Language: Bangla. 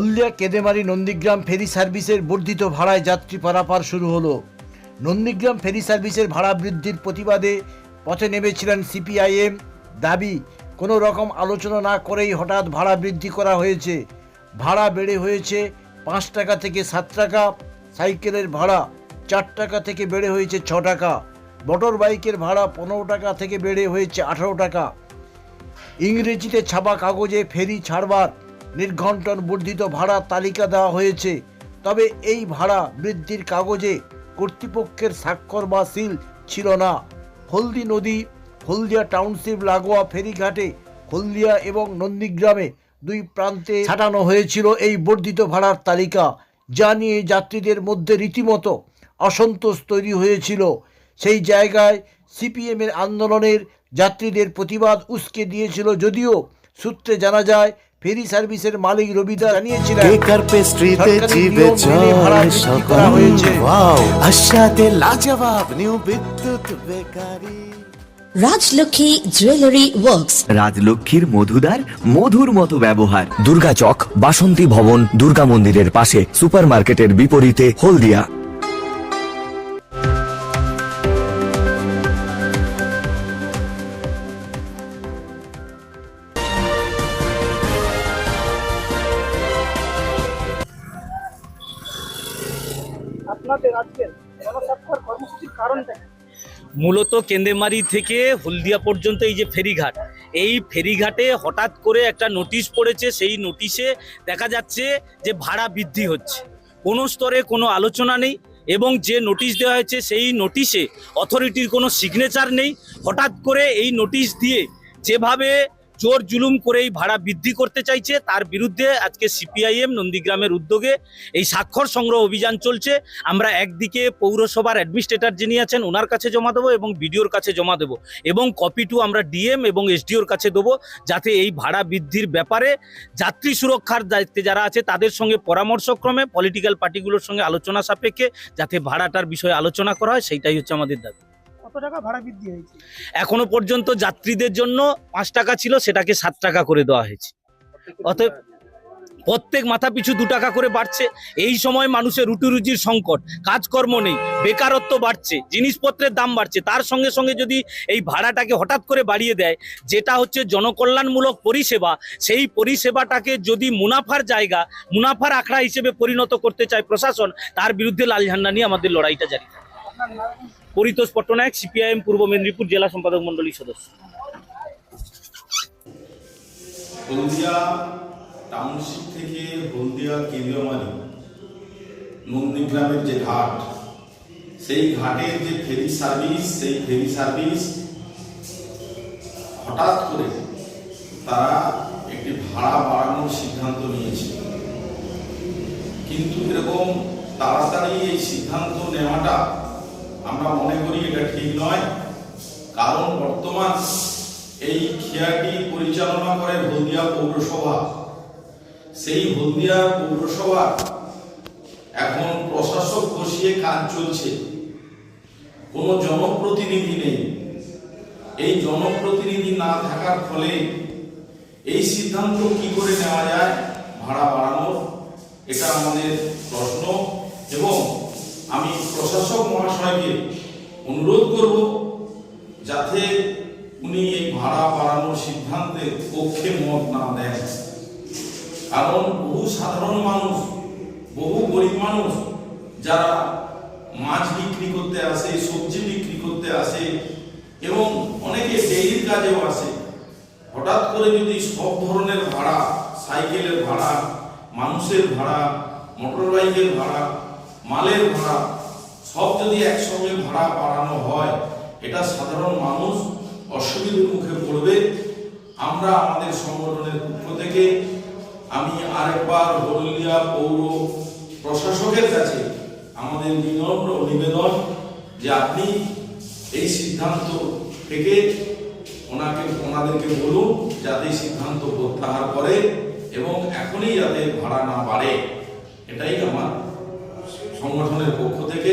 হলদিয়া কেদেমারি নন্দীগ্রাম ফেরি সার্ভিসের বর্ধিত ভাড়ায় যাত্রী পারাপার শুরু হলো। নন্দীগ্রাম ফেরি সার্ভিসের ভাড়া বৃদ্ধির প্রতিবাদে পথে নেমেছিলেন সিপিআইএম। দাবি, কোনো রকম আলোচনা না করেই হঠাৎ ভাড়া বৃদ্ধি করা হয়েছে। ভাড়া বেড়ে হয়েছে পাঁচ টাকা থেকে সাত টাকা, সাইকেলের ভাড়া চার টাকা থেকে বেড়ে হয়েছে ছ টাকা, মোটর বাইকের ভাড়া পনেরো টাকা থেকে বেড়ে হয়েছে আঠারো টাকা। ইংরেজিতে ছাপা কাগজে ফেরি ছাড়বার নির্ঘণ্টন বর্ধিত ভাড়া তালিকা দেওয়া হয়েছে। তবে এই ভাড়া বৃদ্ধির কাগজে কর্তৃপক্ষের স্বাক্ষর বা সিল ছিল না। হলদি নদী, হলদিয়া টাউনশিপ, লাগোয়া ফেরিঘাটে, হলদিয়া এবং নন্দীগ্রামে দুই প্রান্তে ছাটানো হয়েছিল এই বর্ধিত ভাড়ার তালিকা, যা নিয়ে যাত্রীদের মধ্যে রীতিমতো অসন্তোষ তৈরি হয়েছিল। সেই জায়গায় সিপিএমের আন্দোলনের যাত্রীদের প্রতিবাদ উস্কে দিয়েছিল, যদিও সূত্রে জানা যায় ফেরি সার্ভিসের মালিক রবিদা জানিয়েছিলেন কেকার পেস্ট্রিতে জিবে করা হয়েছে। ওয়াও আশাতে লাজবাব new Bidyut bakery. Rajlakshmi jewellery works রাজলক্ষ্মীর মধুদার মধুর মতো ব্যবহার। দুর্গা চক বাসন্তী ভবন দুর্গা মন্দিরের পাশে সুপারমার্কেটের বিপরীতে হলদিয়া। মূলত কেন্দেমারি থেকে হলদিয়া পর্যন্ত এই যে ফেরিঘাট, এই ফেরিঘাটে হঠাৎ করে একটা নোটিশ পড়েছে, সেই নোটিশে দেখা যাচ্ছে যে ভাড়া বৃদ্ধি হচ্ছে। কোনো স্তরে কোনো আলোচনা নেই এবং যে নোটিশ দেওয়া হয়েছে, সেই নোটিশে অথরিটির কোনো সিগনেচার নেই। হঠাৎ করে এই নোটিশ দিয়ে যেভাবে জোর জুলুম করে এই ভাড়া বৃদ্ধি করতে চাইছে। তার বিরুদ্ধে আজকে সিপিআইএম নন্দীগ্রামের উদ্যোগে এই স্বাক্ষর সংগ্রহ অভিযান চলছে। আমরা একদিকে পৌরসভার অ্যাডমিনিস্ট্রেটর যিনি আছেন, ওনার কাছে জমা দেবো এবং বিডিওর কাছে জমা দেবো এবং কপি টু আমরা ডিএম এবং এসডিওর কাছে দেবো যাতে এই ভাড়া বৃদ্ধির ব্যাপারে যাত্রী সুরক্ষার দায়িত্বে যারা আছে, তাদের সঙ্গে পরামর্শক্রমে পলিটিক্যাল পার্টিগুলোর সঙ্গে আলোচনা সাপেক্ষে যাতে ভাড়াটার বিষয়ে আলোচনা করা হয়, সেইটাই হচ্ছে আমাদের দাবি। কত টাকা ভাড়া বৃদ্ধি হয়েছে? এখনও পর্যন্ত যাত্রীদের জন্য পাঁচ টাকা ছিল, সেটাকে সাত টাকা করে দেওয়া হয়েছে। অতএব প্রত্যেক মাথা পিছু দু টাকা করে বাড়ছে। এই সময় মানুষের রুটি রুজির সংকট, কাজকর্ম নেই, বেকারত্ব বাড়ছে, জিনিসপত্রের দাম বাড়ছে। তার সঙ্গে সঙ্গে যদি এই ভাড়াটাকে হঠাৎ করে বাড়িয়ে দেয়, যেটা হচ্ছে জনকল্যাণমূলক পরিষেবা, সেই পরিষেবাটাকে যদি মুনাফার জায়গা, মুনাফার আখড়া হিসেবে পরিণত করতে চায় প্রশাসন, তার বিরুদ্ধে লাল ঝান্ডা নিয়ে আমাদের লড়াইটা জারি থাকে। পরিতোষ পট্টনায়ক, সিপিআইএম পূর্ব মেদিনীপুর জেলা সম্পাদক মন্ডলীর সদস্য। হলদিয়া টাউনশিপ থেকে হলদিয়া কেন্দ্রমালি নন্দীগ্রামের যে ঘাট, সেই ঘাটের যে ফেরি সার্ভিস সেই ফেরি সার্ভিস হঠাৎ করে তারা একটি ভাড়া বাড়ানোর সিদ্ধান্ত নিয়েছে। কিন্তু এরকম তাড়াতাড়ি এই সিদ্ধান্ত নেওয়াটা আমরা মনে করি এটা ঠিক নয়, কারণ বর্তমান এই খেয়াটি পরিচালনা করে হলদিয়া পৌরসভা। সেই হলদিয়া পৌরসভা এখন প্রশাসক বসিয়ে কাজ চলছে। কোনো জনপ্রতিনিধি নেই। এই জনপ্রতিনিধি না থাকার ফলে এই সিদ্ধান্ত কি করে নেওয়া যায় ভাড়া বাড়ানোর, এটা আমাদের প্রশ্ন। এবং প্রশাসক অনুরোধ করব যাতে উনি এই ভাড়া বাড়ানোর সিদ্ধান্তের পক্ষে মত না দেন। কারণ বহু সাধারণ মানুষ, বহু গরিব মানুষ যারা মাছ বিক্রি করতে আসে, সবজি বিক্রি করতে আসে এবং অনেকে ডেইলির কাজেও আসে, হঠাৎ করে যদি সব ধরনের ভাড়া, সাইকেলের ভাড়া, মানুষের ভাড়া মোটর বাইকের ভাড়া, মালের ভাড়া সব যদি একসঙ্গে ভাড়া বাড়ানো হয়, এটা সাধারণ মানুষ অসুবিধার মুখে পড়বে। আমরা আমাদের সংগঠনের পক্ষ থেকে আমি আরেকবার হলদিয়া পৌর প্রশাসকের কাছে আমাদের বিনম্র নিবেদন যে আপনি এই সিদ্ধান্ত থেকে ওনাকে, ওনাদেরকে বলুন যাতে সিদ্ধান্ত প্রত্যাহার করে এবং এখনই যাতে ভাড়া না বাড়ে। এটাই আমার সংগঠনের পক্ষ থেকে